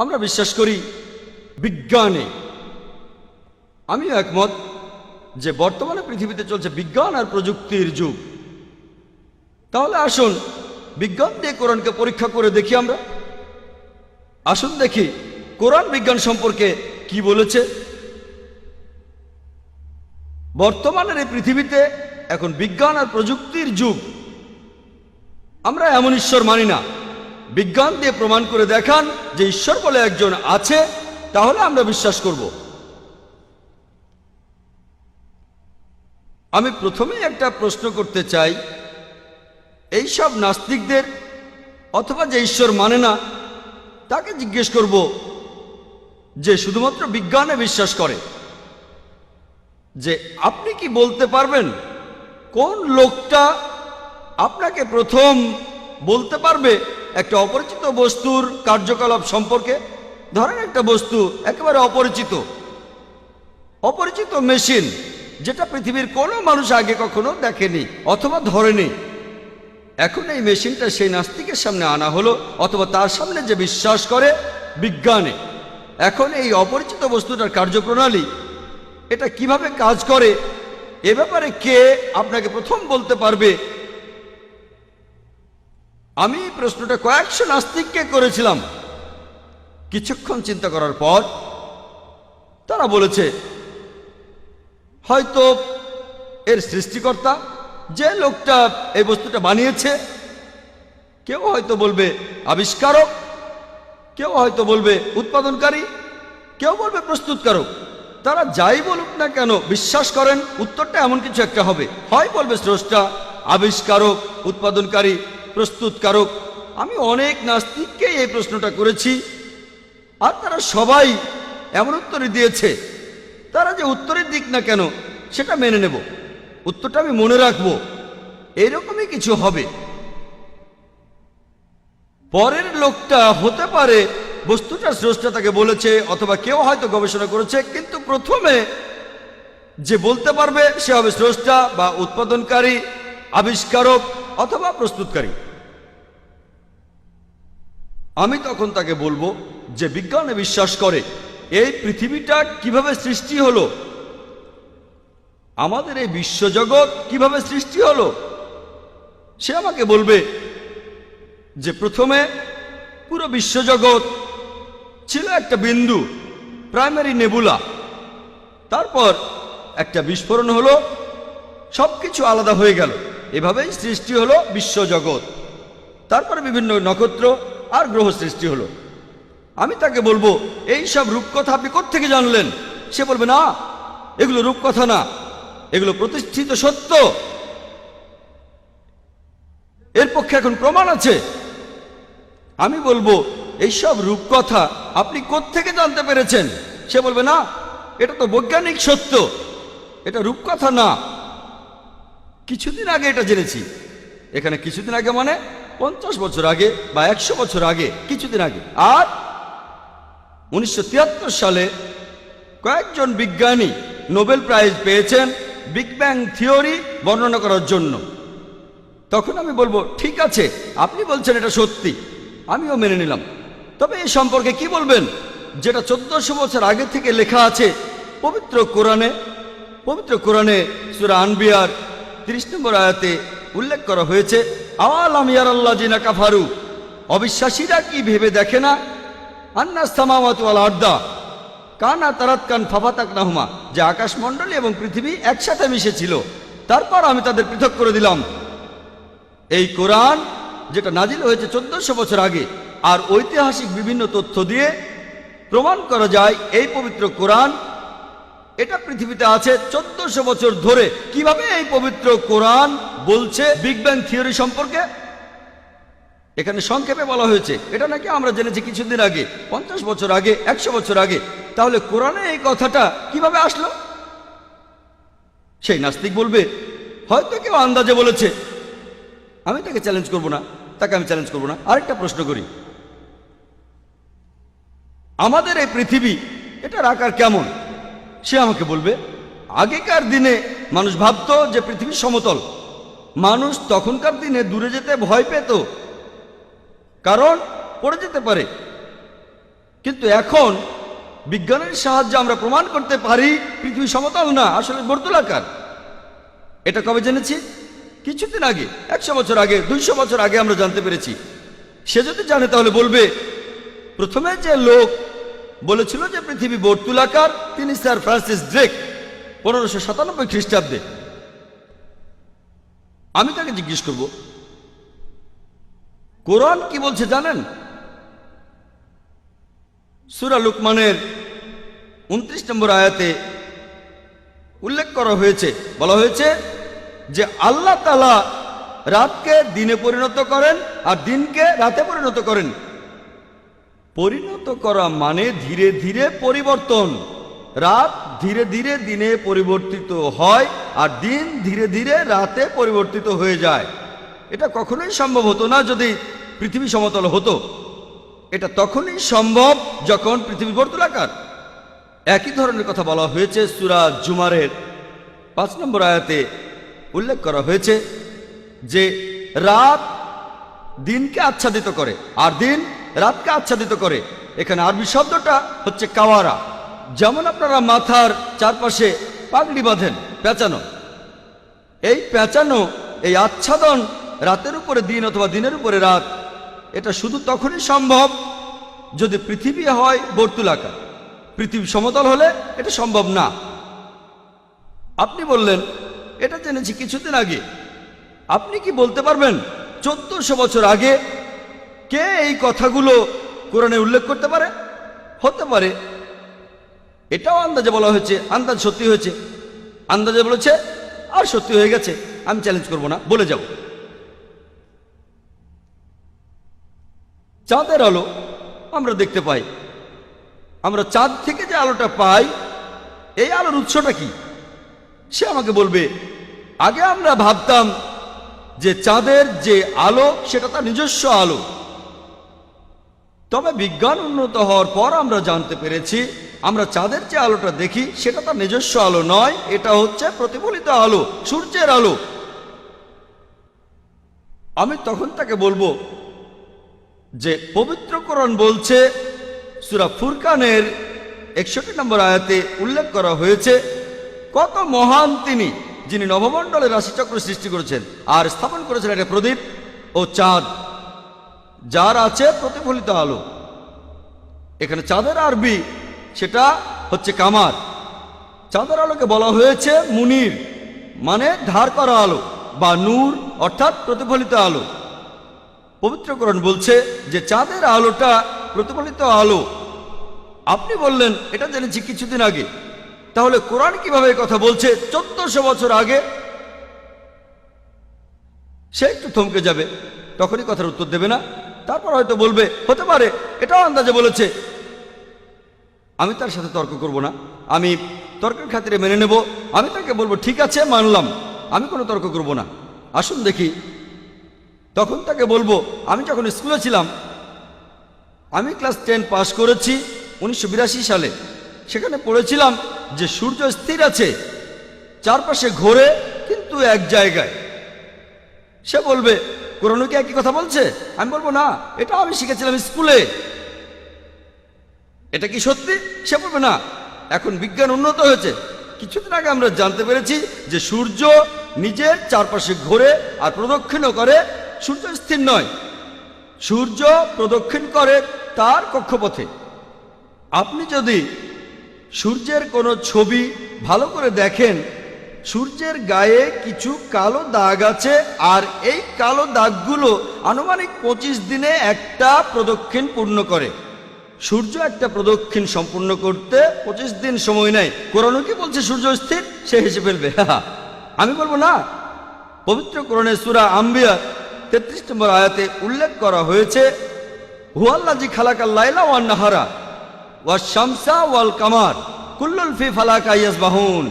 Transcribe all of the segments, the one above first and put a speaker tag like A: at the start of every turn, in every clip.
A: আমরা বিশ্বাস করি বিজ্ঞানে। আমিও একমত যে বর্তমানে পৃথিবীতে চলছে বিজ্ঞান আর প্রযুক্তির যুগ। তাহলে আসুন, বিজ্ঞান দিয়ে কোরআনকে পরীক্ষা করে দেখি আমরা। আসুন দেখি, কোরআন বিজ্ঞান সম্পর্কে কি বলেছে? বর্তমানের এই পৃথিবীতে এখন বিজ্ঞান আর প্রযুক্তির যুগ। আমরা এমন ঈশ্বর মানি না। বিজ্ঞান দিয়ে প্রমাণ করে দেখান যে ঈশ্বর বলে একজন আছে, তাহলে আমরা বিশ্বাস করব। আমি প্রথমেই একটা প্রশ্ন করতে চাই, এই সব নাস্তিকদের অথবা যে ঈশ্বর মানে না, তাকে জিজ্ঞেস করব যে শুধুমাত্র বিজ্ঞানে বিশ্বাস করে। যে আপনি কি বলতে পারবেন? কোন লোকটা আপনাকে প্রথম বলতে পারবে? একটা অপরিচিত বস্তুর কার্যকলাপ সম্পর্কে, ধরেন একটা বস্তু একেবারে অপরিচিত অপরিচিত মেশিন যেটা পৃথিবীর কোনো মানুষ আগে কখনো দেখেনি অথবা ধরেনি। এখন এই মেশিনটা সেই নাস্তিকের সামনে আনা হলো অথবা তার সামনে যে বিশ্বাস করে বিজ্ঞানে। এখন এই অপরিচিত বস্তুটার কার্যপ্রণালী, এটা কীভাবে কাজ করে, এ ব্যাপারে কে আপনাকে প্রথম বলতে পারবে আমি প্রশ্নটা কয়েকশো নাস্তিককে করেছিলাম। কিছুক্ষণ চিন্তা করার পর তারা বলেছে, হয়তো এর সৃষ্টিকর্তা যে লোকটা এই বস্তুটা বানিয়েছে, কেউ হয়তো বলবে আবিষ্কারক, কেউ হয়তো বলবে উৎপাদনকারী, কেউ বলবে প্রস্তুতকারক। তারা যাই বলুক না কেন বিশ্বাস করেন, উত্তরটা এমন কিছু একটা হবে। হয় বলবে স্রষ্টা, আবিষ্কারক, উৎপাদনকারী প্রস্তুতকারক আমি অনেক নাস্তিককে এই প্রশ্নটা করেছি, আর তারা সবাই এমন উত্তরই দিয়েছে। তারা যে উত্তরের দিক না কেন, সেটা মেনে নেব। উত্তরটা আমি মনে রাখব। এরকমই কিছু হবে। পরের লোকটা হতে পারে, বস্তুটা স্রষ্টা তাকে বলেছে, অথবা কেউ হয়তো গবেষণা করেছে, কিন্তু প্রথমে যে বলতে পারবে, সে হবে স্রষ্টা বা উৎপাদনকারী, আবিষ্কারক অথবা প্রস্তুতকারী। আমি তখন তাকে বলব যে বিজ্ঞানে বিশ্বাস করে, এই পৃথিবীটা কীভাবে সৃষ্টি হলো? আমাদের এই বিশ্বজগৎ কীভাবে সৃষ্টি হলো? সে আমাকে বলবে যে প্রথমে পুরো বিশ্বজগৎ ছিল একটা বিন্দু, প্রাইমারি নেবুলা। তারপর একটা বিস্ফোরণ হলো সব কিছু আলাদা হয়ে গেল। এভাবেই সৃষ্টি হলো বিশ্বজগৎ। তারপরে বিভিন্ন নক্ষত্র আর গ্রহ সৃষ্টি হলো। আমি তাকে বলব, এই সব রূপকথা আপনি থেকে জানলেন? সে বলবে, না, এগুলো রূপকথা না, এগুলো প্রতিষ্ঠিত সত্য। এর পক্ষে এখন প্রমাণ আছে। আমি বলব এইসব রূপকথা আপনি থেকে জানতে পেরেছেন? সে বলবে, না, এটা তো বৈজ্ঞানিক সত্য। এটা রূপকথা না কিছুদিন আগে এটা জেনেছি। এখানে কিছুদিন আগে মানে পঞ্চাশ বছর আগে বা একশো বছর আগে, কিছুদিন আগে। আর উনিশশো তিয়াত্তর সালে কয়েকজন বিজ্ঞানী নোবেল প্রাইজ পেয়েছেন বিগ ব্যাং থিওরি বর্ণনা করার জন্য। তখন আমি বলব, ঠিক আছে, আপনি বলছেন এটা সত্যি, আমিও মেনে নিলাম। তবে এই সম্পর্কে কি বলবেন? যেটা চোদ্দশো বছর আগে থেকে লেখা আছে, পবিত্র কোরআনে পবিত্র কোরআনে সুরা আনবিয়ার তিরিশ নম্বর আয়াতে উল্লেখ করা হয়েছে আওয়াল আমিয়ার আল্লাহ জিনা কাফারু অবিশ্বাসীরা কি ভেবে দেখে না? আন্নাস আড্ডা কানা তারাত কান ফাফাতাক নাহমা যে আকাশমণ্ডলী এবং পৃথিবী একসাথে মিশেছিল। তারপর আমি তাদের পৃথক করে দিলাম। এই কোরআন, যেটা নাজিল হয়েছে চোদ্দশো বছর আগে, আর ঐতিহাসিক বিভিন্ন তথ্য দিয়ে প্রমাণ করা যায়, এই পবিত্র কোরআন এটা পৃথিবীতে আছে চোদ্দশো বছর ধরে। কীভাবে এই পবিত্র কোরআন বলছে বিগ ব্যাং থিওরি সম্পর্কে? এখানে সংক্ষেপে বলা হয়েছে। এটা নাকি আমরা জেনেছি কিছুদিন আগে, পঞ্চাশ বছর আগে, একশো বছর আগে। তাহলে কোরআনে এই কথাটা কীভাবে আসলো? সেই নাস্তিক বলবে, হয়তো কেউ আন্দাজে বলেছে। আমি তাকে চ্যালেঞ্জ করব না, তাকে আমি চ্যালেঞ্জ করব না। আরেকটা প্রশ্ন করি। আমাদের এই পৃথিবী, এটার আকার কেমন? সে আমাকে বলবে, আগেকার দিনে মানুষ ভাবতো যে পৃথিবী সমতল। মানুষ তখনকার দিনে দূরে যেতে ভয় পেত। কারণ পড়ে যেতে পারে। কিন্তু এখন বিজ্ঞানের সাহায্যে আমরা প্রমাণ করতে পারি পৃথিবী সমতল না, আসলে বর্তুলাকার এটা কবে জেনেছি? কিছুদিন আগে, একশো বছর আগে, দুইশো বছর আগে আমরা জানতে পেরেছি। সে যদি জানে তাহলে বলবে, প্রথমে যে লোক বলেছিল যে পৃথিবী বর্তুলাকার, তিনি স্যার ফ্রান্সিস ড্রেক, পনেরোশো সাতানব্বই খ্রিস্টাব্দে। আমি তাকে জিজ্ঞেস করব, কোরআন কি বলছে জানেন? সুরা লুকমানের উনত্রিশ নম্বর আয়াতে উল্লেখ করা হয়েছে, বলা হয়েছে যে আল্লাহ তালা রাতকে দিনে পরিণত করেন আর দিনকে রাতে পরিণত করেন। পরিণত করা মানে ধীরে ধীরে পরিবর্তন। রাত ধীরে ধীরে দিনে পরিবর্তিত হয় আর দিন ধীরে ধীরে রাতে পরিবর্তিত হয়ে যায়। এটা কখনোই সম্ভব হতো না যদি পৃথিবী সমতল হতো। এটা তখনই সম্ভব যখন পৃথিবী বর্তুলাকার। একই ধরনের কথা বলা হয়েছে সুরা জুমারের। পাঁচ নম্বর আয়াতে উল্লেখ করা হয়েছে যে রাত দিনকে আচ্ছাদিত করে আর দিন রাতকে আচ্ছাদিত করে। এখানে আরবি শব্দটা হচ্ছে কাওয়ারা। যেমন আপনারা মাথার চারপাশে পাগড়ি বাঁধেন, পেঁচানো। এই পেঁচানো, এই আচ্ছাদন রাতের উপরে দিন অথবা দিনের উপরে রাত, এটা শুধু তখনই সম্ভব যদি পৃথিবী হয় বর্তুলাকার পৃথিবী সমতল হলে এটা সম্ভব না। আপনি বললেন, এটা জেনেছি কিছুদিন আগে। আপনি কি বলতে পারবেন, চোদ্দশো বছর আগে কে এই কথাগুলো কোরআনে উল্লেখ করতে পারে? হতে পারে। এটাও আন্দাজে বলা হয়েছে, আন্দাজ সত্যি হয়েছে। আন্দাজে বলেছে, আর সত্যি হয়ে গেছে। আমি চ্যালেঞ্জ করব না, বলে যাও চাঁদের আলো আমরা দেখতে পাই। আমরা চাঁদ থেকে যে আলোটা পাই, এই আলোর উৎসটা কি? সে আমাকে বলবে, আগে আমরা ভাবতাম যে চাঁদের যে আলো, সেটা তার নিজস্ব আলো। তবে বিজ্ঞান উন্নত হওয়ার পর আমরা জানতে পেরেছি, আমরা চাঁদের যে আলোটা দেখি, সেটা তার নিজস্ব আলো নয়, এটা হচ্ছে প্রতিফলিত আলো, সূর্যের আলো। আমি তখন তাকে বলব যে, পবিত্রকরণ বলছে, সুরা ফুরকানের একষট্টি নম্বর আয়াতে উল্লেখ করা হয়েছে, কত মহান তিনি, যিনি নবমণ্ডলের রাশিচক্র সৃষ্টি করেছেন, আর স্থাপন করেছেন একটা প্রদীপ ও চাঁদ। যার আছে প্রতিফলিত আলো। এখানে চাঁদের আরবি, সেটা হচ্ছে কামার। চাঁদের আলোকে বলা হয়েছে মুনির মানে ধার করা আলো, বা নূর, অর্থাৎ প্রতিফলিত আলো। পবিত্রকরণ বলছে যে চাঁদের আলোটা প্রতিফলিত আলো। আপনি বললেন, এটা জেনেছি কিছুদিন আগে। তাহলে কোরআন কীভাবে কথা বলছে চোদ্দশো বছর আগে? সে একটু থমকে যাবে, তখনই কথার উত্তর দেবে না। তারপর হয়তো বলবে, হতে পারে, এটাও আন্দাজে বলেছে। আমি তার সাথে তর্ক করব না। আমি তর্কের খাতিরে মেনে নেব। আমি তাকে বলব, ঠিক আছে, মানলাম। আমি কোনো তর্ক করব না। আসুন দেখি। তখন তাকে বলব, আমি যখন স্কুলে ছিলাম, আমি ক্লাস টেন পাস করেছি উনিশশো বিরাশি সালে। সেখানে পড়েছিলাম যে সূর্য স্থির আছে, চারপাশে ঘোরে, কিন্তু এক জায়গায়। সে বলবে কোরআন কি একই কথা বলছে? আমি বলব, না, এটা আমি শিখেছিলাম স্কুলে। এটা কি সত্যি? সে বলবে, না, এখন বিজ্ঞান উন্নত হয়েছে। কিছুদিন আগে আমরা জানতে পেরেছি যে সূর্য নিজের চারপাশে ঘোরে আর প্রদক্ষিণও করে। সূর্য স্থির নয়। সূর্য প্রদক্ষিণ করে তার কক্ষপথে। আপনি যদি সূর্যের কোনো ছবি ভালো করে দেখেন সূর্যের গায়ে কিছু কালো দাগ আছে, আর এই কালো দাগগুলো আনুমানিক পঁচিশ দিনে একটা প্রদক্ষিণ পূর্ণ করে। সূর্য একটা প্রদক্ষিণ সম্পূর্ণ করতে পঁচিশ দিন সময় নেয়। কোরআন কি বলছে সূর্য স্থির? সে হেসে ফেলবে। আমি বলব না। পবিত্র কোরআনে সুরা আম্বিয়া তেত্রিশ নম্বর আয়াতে উল্লেখ করা হয়েছে হুয়াল্লাজি খালাকাল লাইলা ওয়ান নাহারা ওয়া শামসা ওয়াল কামার কুল্লুল ফি ফালাকা ইয়াসবাহুন।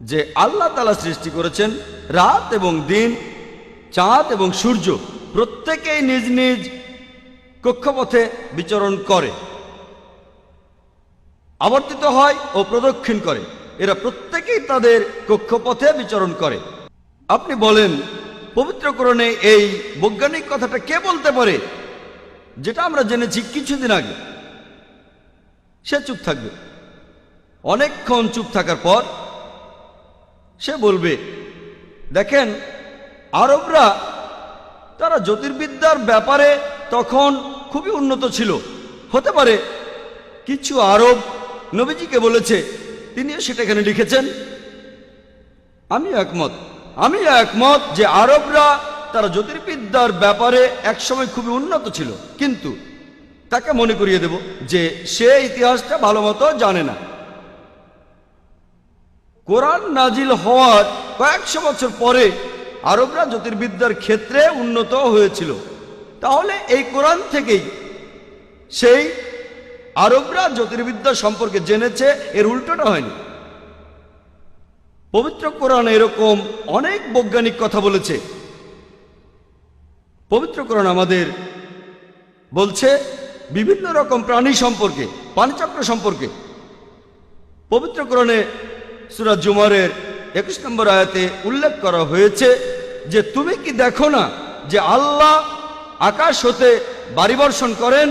A: যে আল্লাহ তালা সৃষ্টি করেছেন রাত এবং দিন, চাঁদ এবং সূর্য প্রত্যেকেই নিজ নিজ কক্ষপথে বিচরণ করে, আবর্তিত হয় ও প্রদক্ষিণ করে। এরা প্রত্যেকেই তাদের কক্ষপথে বিচরণ করে। আপনি বলেন, পবিত্রকরণে এই বৈজ্ঞানিক কথাটা কে বলতে পারে? যেটা আমরা জেনেছি কিছুদিন আগে। সে চুপ থাকবে। অনেকক্ষণ চুপ থাকার পর সে বলবে, দেখেন, আরবরা তারা জ্যোতির্বিদ্যার ব্যাপারে তখন খুবই উন্নত ছিল। হতে পারে কিছু আরব নবীজিকে বলেছে, তিনিও সেটা এখানে লিখেছেন। আমি একমত আমি একমত যে আরবরা তারা জ্যোতির্বিদ্যার ব্যাপারে একসময় খুবই উন্নত ছিল। কিন্তু তাকে মনে করিয়ে দেব যে সে ইতিহাসটা ভালো মতো জানে না। কোরআন নাজিল হওয়ার কয়েকশো বছর পরে আরবরা জ্যোতির্বিদ্যার ক্ষেত্রে উন্নত হয়েছিল। তাহলে এই কোরআন থেকেই সেই আরবরা জ্যোতির্বিদ্যা সম্পর্কে জেনেছে, এর উল্টোটা হয়নি। পবিত্র কোরআন এরকম অনেক বৈজ্ঞানিক কথা বলেছে। পবিত্র কোরআন আমাদের বলছে বিভিন্ন রকম প্রাণী সম্পর্কে, পানিচক্র সম্পর্কে। পবিত্র কোরআনে সুরাজ জুমারের একুশ নম্বর আয়াতে উল্লেখ করা হয়েছে যে, তুমি কি দেখো না যে আল্লাহ আকাশ হতে বাড়ি বর্ষণ করেন,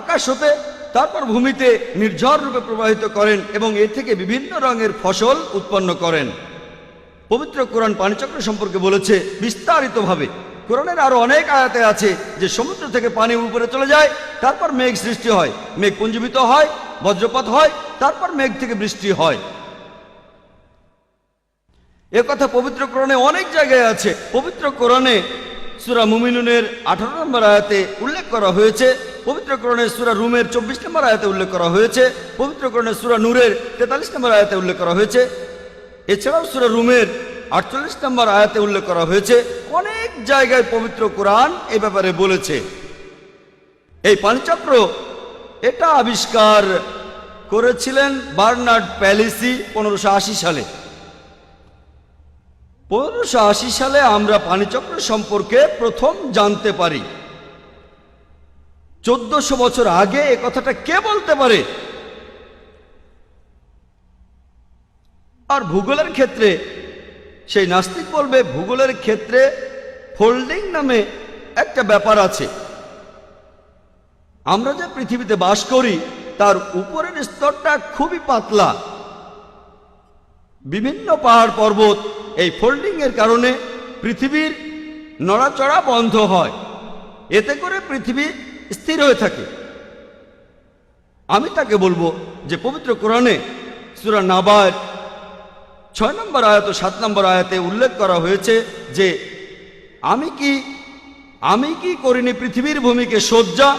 A: আকাশ হতে তারপর ভূমিতে নির্ঝর রূপে প্রবাহিত করেন এবং এ থেকে বিভিন্ন রঙের ফসল উৎপন্ন করেন? পবিত্র কোরআন পানিচক্র সম্পর্কে বলেছে বিস্তারিতভাবে। কোরআনের আরও অনেক আয়াতে আছে যে, সমুদ্র থেকে পানি উপরে চলে যায়, তারপর মেঘ সৃষ্টি হয়। মেঘ পুঞ্জীবিত হয়, বজ্রপাত হয়, তারপর মেঘ থেকে বৃষ্টি হয়। এ কথা পবিত্র কোরআনে অনেক জায়গায় আছে। পবিত্র কোরআনে সুরা মুমিনুনের আঠারো নম্বর আয়াতে উল্লেখ করা হয়েছে। পবিত্র কোরআনে সুরা রুমের চব্বিশ নম্বর আয়াতে উল্লেখ করা হয়েছে। পবিত্র কোরআনে সুরা নূরের তেতাল্লিশ নম্বর আয়াতে উল্লেখ করা হয়েছে। এছাড়াও সুরা রুমের আটচল্লিশ নম্বর আয়াতে উল্লেখ করা হয়েছে। অনেক জায়গায় পবিত্র কোরআন এ ব্যাপারে বলেছে। এই পানিচক্র এটা আবিষ্কার করেছিলেন বার্নার্ড প্যালিসি পনেরোশো সালে। পনেরোশো আশি সালে আমরা পানিচক্র সম্পর্কে প্রথম জানতে পারি। চোদ্দশো বছর আগে এ কথাটা কে বলতে পারে? আর ভূগোলের ক্ষেত্রে, সেই নাস্তিক বলবে, ভূগোলের ক্ষেত্রে ফোল্ডিং নামে একটা ব্যাপার আছে। আমরা যে পৃথিবীতে বাস করি, তার উপরের স্তরটা খুবই পাতলা। বিভিন্ন পাহাড় পর্বত এই ফোল্ডিং এর কারণে পৃথিবীর নড়াচড়া বন্ধ হয়। এতে করে পৃথিবী স্থির হয়ে থাকে। আমি তাকে বলব যে পবিত্র কোরআনে সুরা নাবার ছয় নম্বর আয়াত সাত নম্বর আয়াতে উল্লেখ করা হয়েছে যে, আমি কি আমি কি করিনি পৃথিবীর ভূমিকে সজ্জা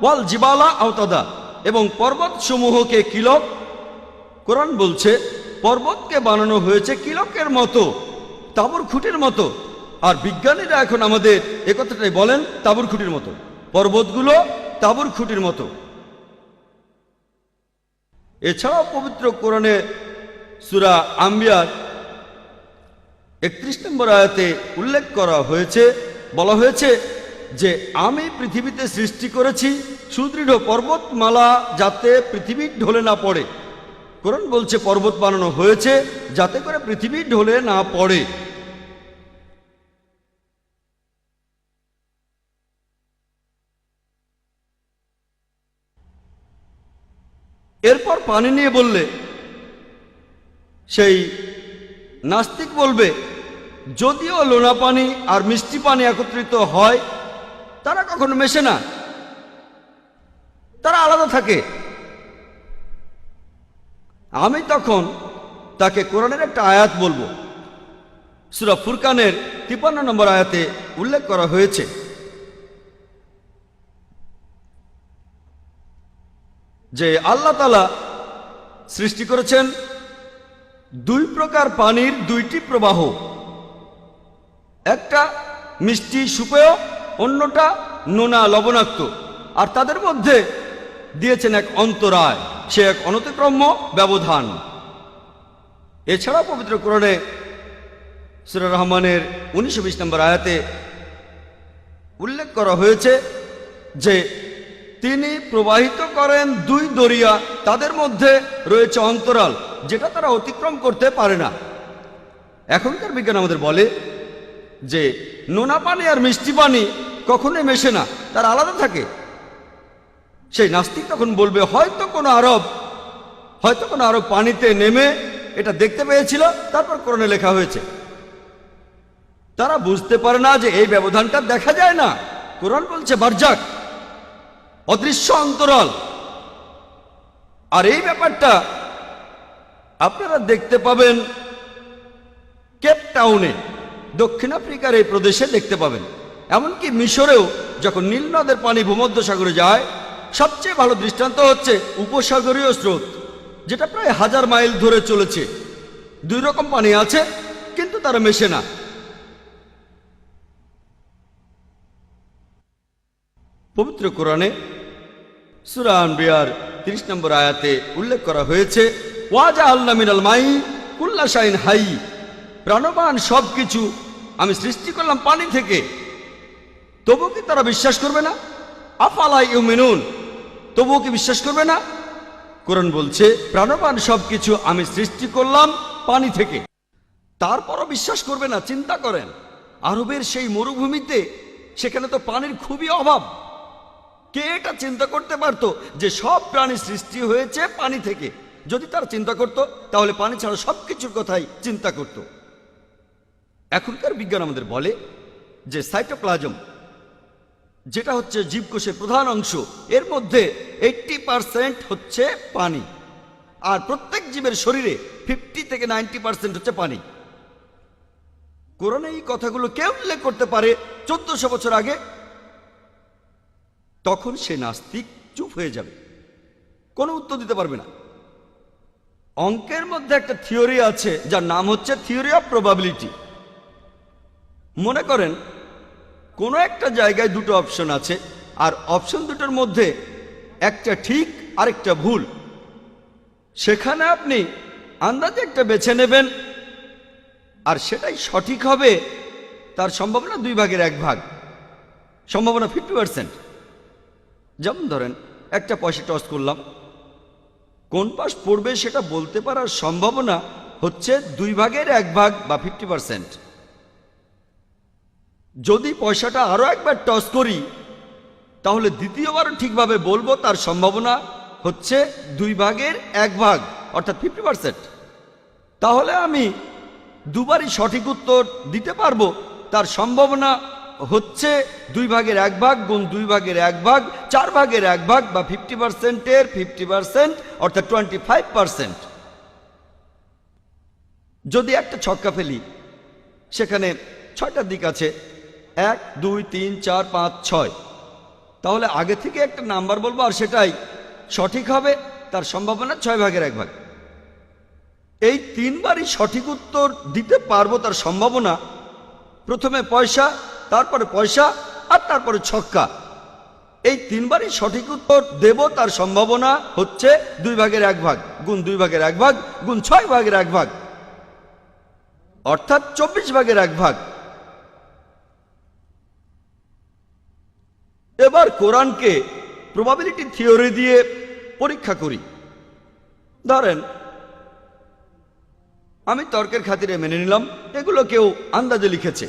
A: ওয়াল জিবালা আওতাদা এবং পর্বত সমূহকে কিলক কোরআন বলছে পর্বতকে বানানো হয়েছে কিলকের মতো, তাবুর খুঁটির মতো। আর বিজ্ঞানীরা এখন আমাদের একথাটাই বলেন, তাবুর খুঁটির মতো। পর্বতগুলো তাবুর খুঁটির মতো। এছাড়াও পবিত্র কোরআনে সুরা আম্বিয়ার একত্রিশ নম্বর আয়াতে উল্লেখ করা হয়েছে, বলা হয়েছে যে, আমি পৃথিবীতে সৃষ্টি করেছি সুদৃঢ় পর্বতমালা যাতে পৃথিবী ঢলে না পড়ে। কোরআন বলছে, পর্বত বানানো হয়েছে যাতে করে পৃথিবী ঢলে না পড়ে। এরপর পানি নিয়ে বললে, সেই নাস্তিক বলবে, যদিও লোনা পানি আর মিষ্টি পানি একত্রিত হয়, তারা কখনো মেশে না। তারা আলাদা থাকে। আমি তখন তাকে কোরআনের একটা আয়াত বলব। সুরা ফুরকানের তিপান্ন নম্বর আয়াতে উল্লেখ করা হয়েছে। যে আল্লাহ তালা সৃষ্টি করেছেন দুই প্রকার পানির দুইটি প্রবাহ। একটা মিষ্টি সুপেয়, অন্যটা নোনা লবণাক্ত। আর তাদের মধ্যে দিয়েছেন এক অন্তরায়। সে এক অনতিক্রম্য ব্যবধান। এছাড়াও পবিত্র কোরণে সুরা রহমানের উনিশশো বিশ নম্বর আয়াতে উল্লেখ করা হয়েছে যে, তিনি প্রবাহিত করেন দুই দরিয়া, তাদের মধ্যে রয়েছে অন্তরাল, যেটা তারা অতিক্রম করতে পারে না। এখনকার বিজ্ঞান আমাদের বলে যে, নোনা পানি আর মিষ্টি পানি কখনোই মেশে না, তারা আলাদা থাকে। সেই নাস্তিক তখন বলবে, হয়তো কোনো আরব, হয়তো কোনো আরব পানিতে নেমে এটা দেখতে পেয়েছিল, তারপর কোরআনে লেখা হয়েছে। তারা বুঝতে পারে না যে এই ব্যবধানটা দেখা যায় না। কোরআন বলছে, বারজাক, অদৃশ্য অন্তরাল। আর এই ব্যাপারটা আপনারা দেখতে পাবেন কেপ টাউনে, দক্ষিণ আফ্রিকার এই প্রদেশে দেখতে পাবেন। এমনকি মিশরেও যখন নীল নদের পানি ভূমধ্য সাগরে যায় সবচেয়ে ভালো দৃষ্টান্ত হচ্ছে উপসাগরীয় স্রোত, যেটা প্রায় হাজার মাইল ধরে চলেছে। দুই রকম পানি আছে, কিন্তু তারা মেশে না। পবিত্র কোরআনে সুরা আনবিয়ার তিরিশ নম্বর আয়াতে উল্লেখ করা হয়েছে ওয়াজা আল্লাহ মিনাল মাই কুল্লা শাইন হাই। প্রাণবান সব কিছু আমি সৃষ্টি করলাম পানি থেকে। তবু কি তারা বিশ্বাস করবে না? আফালাই ইউমিনুন? তবুও কি বিশ্বাস করবে না? কোরআন বলছে, প্রাণবান সব কিছু আমি সৃষ্টি করলাম পানি থেকে। তারপরও বিশ্বাস করবে না, চিন্তা করেন। আরবের সেই মরুভূমিতে সেখানে তো পানির খুবই অভাব। কে এটা চিন্তা করতে পারত যে সব প্রাণী সৃষ্টি হয়েছে পানি থেকে? যদি তারা চিন্তা করত, তাহলে পানি ছাড়া সব কিছুর কথাই চিন্তা করত। এখনকার বিজ্ঞান আমাদের বলে যে সাইটোপ্লাজম যেটা হচ্ছে জীবকোষের প্রধান অংশ। এর মধ্যে এইট্টি পারসেন্ট হচ্ছে পানি। আর প্রত্যেক জীবের শরীরে ফিফটি থেকে নাইনটি পার্সেন্ট হচ্ছে পানি। কোরআনে এই কথাগুলো কে উল্লেখ করতে পারে চোদ্দশো বছর আগে। তখন সে নাস্তিক চুপ হয়ে যাবে। কোনো উত্তর দিতে পারবে না। অঙ্কের মধ্যে একটা থিওরি আছে, যার নাম হচ্ছে থিওরি অফ প্রবাবিলিটি। মনে করেন কোনো একটা জায়গায় দুটো অপশন আছে, আর অপশন দুটোর মধ্যে একটা ঠিক, আরেকটা ভুল। সেখানে আপনি আন্দাজে একটা বেছে নেবেন, আর সেটাই সঠিক হবে তার সম্ভাবনা দুই ভাগের এক ভাগ। সম্ভাবনা ফিফটি পার্সেন্ট যেমন ধরেন, একটা পয়সা টস করলাম। কোন পাশ পড়বে সেটা বলতে পারার সম্ভাবনা হচ্ছে দুই ভাগের এক ভাগ বা ফিফটি পার্সেন্ট যদি পয়সাটা আরও একবার টস করি, তাহলে দ্বিতীয়বার ঠিকভাবে বলব তার সম্ভাবনা হচ্ছে দুই ভাগের এক ভাগ, অর্থাৎ ফিফটি পার্সেন্ট তাহলে আমি দুবারই সঠিক উত্তর দিতে পারব, তার সম্ভাবনা হচ্ছে দুই ভাগের এক ভাগ গুণ দুই ভাগের এক ভাগ, চার ভাগের এক ভাগ বা ফিফটি পার্সেন্টের ফিফটি পার্সেন্ট অর্থাৎ টোয়েন্টি ফাইভ পার্সেন্ট যদি একটা ছক্কা ফেলি, সেখানে ছয়টা দিক আছে। এক, দুই, তিন, চার, পাঁচ, ছয়। তাহলে আগে থেকে একটা নাম্বার বলব আর সেটাই সঠিক হবে, তার সম্ভাবনা ছয় ভাগের এক ভাগ। এই তিনবারই সঠিক উত্তর দিতে পারব তার সম্ভাবনা। প্রথমে পয়সা, তারপরে পয়সা আর তারপরে ছক্কা। এই তিনবারই সঠিক উত্তর দেব, তার সম্ভাবনা হচ্ছে দুই ভাগের এক ভাগ, গুণ দুই ভাগের এক ভাগ, গুণ ছয় ভাগের এক ভাগ। অর্থাৎ চব্বিশ ভাগের এক ভাগ। এবার কোরআনকে প্রবাবিলিটি থিওরি দিয়ে পরীক্ষা করি। ধরেন, আমি তর্কের খাতিরে মেনে নিলাম, এগুলো কেউ আন্দাজে লিখেছে।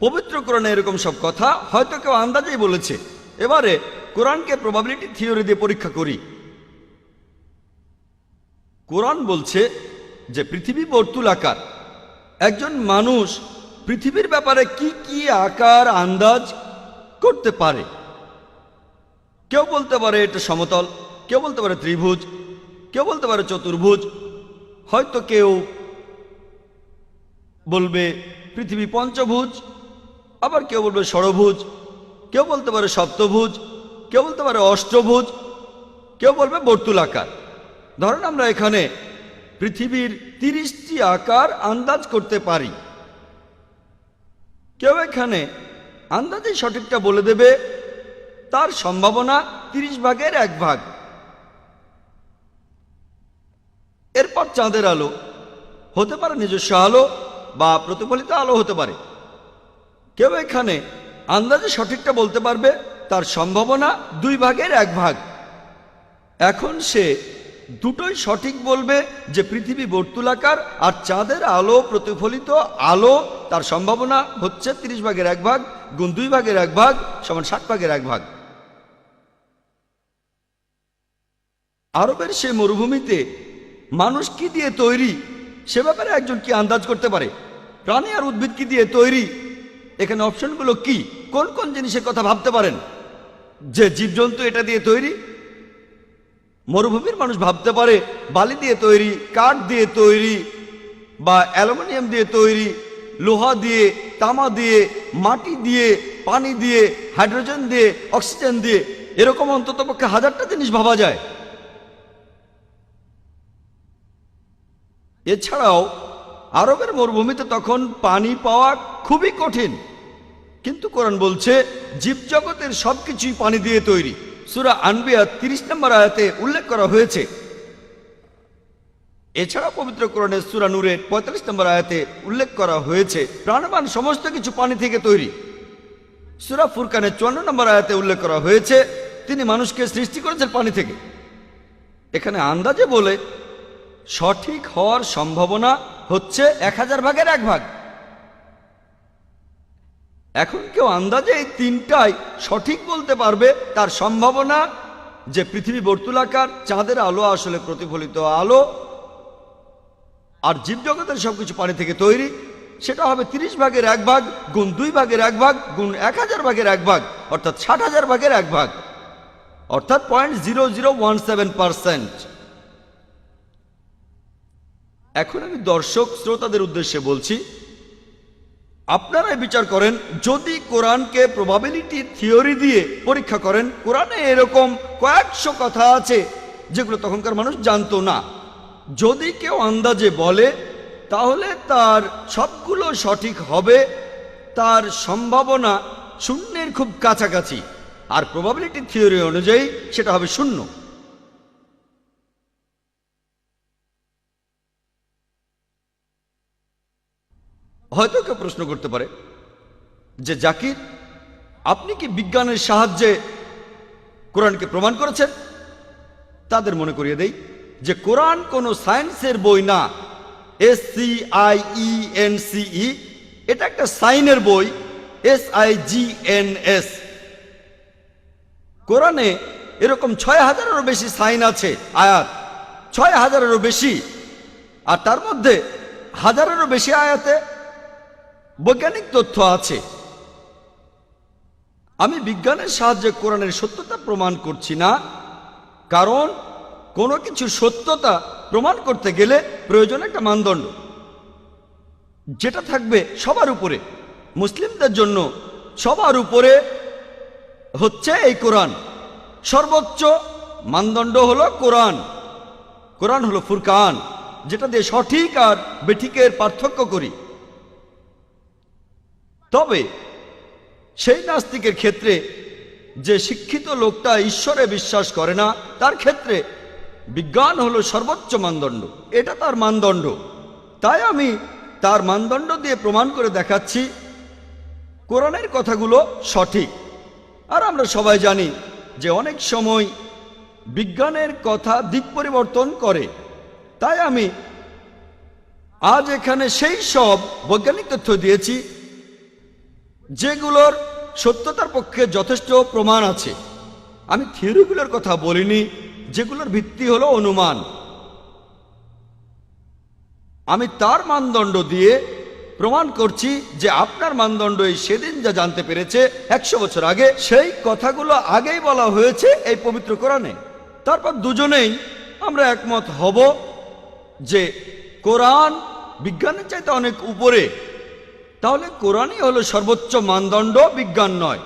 A: পবিত্র কোরআনে এরকম সব কথা হয়তো কেউ আন্দাজেই বলেছে। এবারে কোরআনকে প্রবাবিলিটি থিওরি দিয়ে পরীক্ষা করি। কোরআন বলছে যে পৃথিবী বর্তুল আকার। একজন মানুষ পৃথিবীর ব্যাপারে কি কি আকার আন্দাজ করতে পারে? কেউ বলতে পারে এটা সমতল, কেউ বলতে পারে ত্রিভুজ, কেউ বলতে পারে চতুর্ভুজ। হয়তো কেউ বলবে পৃথিবী পঞ্চভুজ, আবার কেউ বলবে ষড়ভুজ, কেউ বলতে পারে সপ্তভুজ, কেউ বলতে পারে অষ্টভুজ, কেউ বলবে বর্তুলাকার ধরেন আমরা এখানে পৃথিবীর তিরিশটি আকার আন্দাজ করতে পারি। কেউ এখানে আন্দাজে সঠিকটা বলে দেবে তার সম্ভাবনা তিরিশ ভাগের এক ভাগ। এরপর চাঁদের আলো, হতে পারে নিজস্ব আলো বা প্রতিফলিত আলো হতে পারে। কেউ এখানে আন্দাজে সঠিকটা বলতে পারবে, তার সম্ভাবনা দুই ভাগের এক ভাগ। এখন সে দুটোই সঠিক বলবে যে পৃথিবী বর্তুলাকার আর চাঁদের আলো, প্রতিফলিত আলো, তার সম্ভাবনা হচ্ছে তিরিশ ভাগের এক ভাগ, গুণ দুই ভাগের এক ভাগ, সমান ষাট ভাগের এক ভাগ। আরবের সে মরুভূমিতে মানুষ কি দিয়ে তৈরি? সে ব্যাপারে একজন কি আন্দাজ করতে পারে? প্রাণী আর উদ্ভিদ কি দিয়ে তৈরি? এখানে অপশনগুলো কি? কোন কোন জিনিসের কথা ভাবতে পারেন? যে জীবজন্তু এটা দিয়ে তৈরি? মরুভূমির মানুষ ভাবতে পারে বালি দিয়ে তৈরি, কাঠ দিয়ে তৈরি, বা অ্যালুমিনিয়াম দিয়ে তৈরি, লোহা দিয়ে, তামা দিয়ে, মাটি দিয়ে, পানি দিয়ে, হাইড্রোজেন দিয়ে, অক্সিজেন দিয়ে। এরকম অন্তত পক্ষে হাজারটা জিনিস ভাবা যায়। এছাড়াও আরবের মরুভূমিতে তখন পানি পাওয়া খুবই কঠিন। কিন্তু কোরআন বলছে, জীবজগতের সবকিছুই পানি দিয়ে তৈরি। সুরা আনবিয়া তিরিশ নম্বর আয়াতে উল্লেখ করা হয়েছে। এছাড়া পবিত্র কোরআনের সুরা নূরের পঁয়তাল্লিশ নম্বর আয়াতে উল্লেখ করা হয়েছে, প্রাণবান সমস্ত কিছু পানি থেকে তৈরি। সুরা ফুরকানের চুয়ান্ন নম্বর আয়াতে উল্লেখ করা হয়েছে, তিনি মানুষকে সৃষ্টি করেছেন পানি থেকে। এখানে আন্দাজে বলে সঠিক হওয়ার সম্ভাবনা হচ্ছে এক হাজার ভাগের এক ভাগ। এখন কেউ আন্দাজে এই তিনটাই সঠিক বলতে পারবে, তার সম্ভাবনা যে পৃথিবী বর্তুলাকার, চাঁদের আলো আসলে প্রতিফলিত আলো, আর জীবজগতের সবকিছু পানি থেকে তৈরি, সেটা হবে তিরিশ ভাগের এক ভাগ গুণ দুই ভাগের এক ভাগ গুণ এক হাজার ভাগের এক ভাগ, অর্থাৎ ষাট হাজার ভাগের এক ভাগ। অর্থাৎ point zero zero one seven percent এখন আমি দর্শক শ্রোতাদের উদ্দেশ্যে বলছি, আপনারাই বিচার করেন, যদি কোরআনকে প্রবাবিলিটি থিওরি দিয়ে পরীক্ষা করেন, কোরআনে এরকম কয়েকশো কথা আছে, যেগুলো তখনকার মানুষ জানতো না। যদি কেউ আন্দাজে বলে, তাহলে তার সবগুলো সঠিক হবে, তার সম্ভাবনা শূন্যের খুব কাছাকাছি। আর প্রবাবিলিটি থিওরি অনুযায়ী সেটা হবে শূন্য। হয়তো কেউ প্রশ্ন করতে পারে যে, জাকির, আপনি কি বিজ্ঞানের সাহায্যে কোরআনকে প্রমাণ করেছেন? তাদের মনে করিয়ে দেই যে, কোরআন কোনো সায়েন্সের বই না। S C I E N C E এটা একটা সাইনের বই, S I G N S. কোরআনে এরকম ছয় হাজারেরও বেশি সাইন আছে, আয়াত। ছয় হাজারেরও বেশি। আর তার মধ্যে হাজারেরও বেশি আয়াতে বৈজ্ঞানিক তথ্য আছে। আমি বিজ্ঞানের সাহায্যে কোরআনের সত্যতা প্রমাণ করছি না, কারণ কোনো কিছু সত্যতা প্রমাণ করতে গেলে প্রয়োজন একটা মানদণ্ড, যেটা থাকবে সবার উপরে। মুসলিমদের জন্য সবার উপরে হচ্ছে এই কোরআন। সর্বোচ্চ মানদণ্ড হলো কোরআন। কোরআন হলো ফুরকান, যেটা দিয়ে সঠিক আর বেঠিকের পার্থক্য করি। তবে সেই নাস্তিকের ক্ষেত্রে যে শিক্ষিত লোকটা ঈশ্বরে বিশ্বাস করে না, তার ক্ষেত্রে বিজ্ঞান হলো সর্বোচ্চ মানদণ্ড। এটা তার মানদণ্ড। তাই আমি তার মানদণ্ড দিয়ে প্রমাণ করে দেখাচ্ছি। কোরআনের কথাগুলো সঠিক। আর আমরা সবাই জানি যে অনেক সময় বিজ্ঞানের কথা দিক পরিবর্তন করে। তাই আমি আজ এখানে সেই সব বৈজ্ঞানিক তথ্য দিয়েছি। যেগুলোর সত্যতার পক্ষে যথেষ্ট প্রমাণ আছে। আমি থিওরিগুলোর কথা বলিনি, যেগুলোর ভিত্তি হলো অনুমান। আমি তার মানদণ্ড দিয়ে প্রমাণ করছি যে আপনার মানদণ্ড এই সেদিন যা জানতে পেরেছে একশো বছর আগে, সেই কথাগুলো আগেই বলা হয়েছে এই পবিত্র কোরআনে। তারপর দুজনেই আমরা একমত হব যে কোরআন বিজ্ঞানের চাইতে অনেক উপরে তাহলে কোরআনই হলো সর্বোচ্চ মানদণ্ড বিজ্ঞান নয়।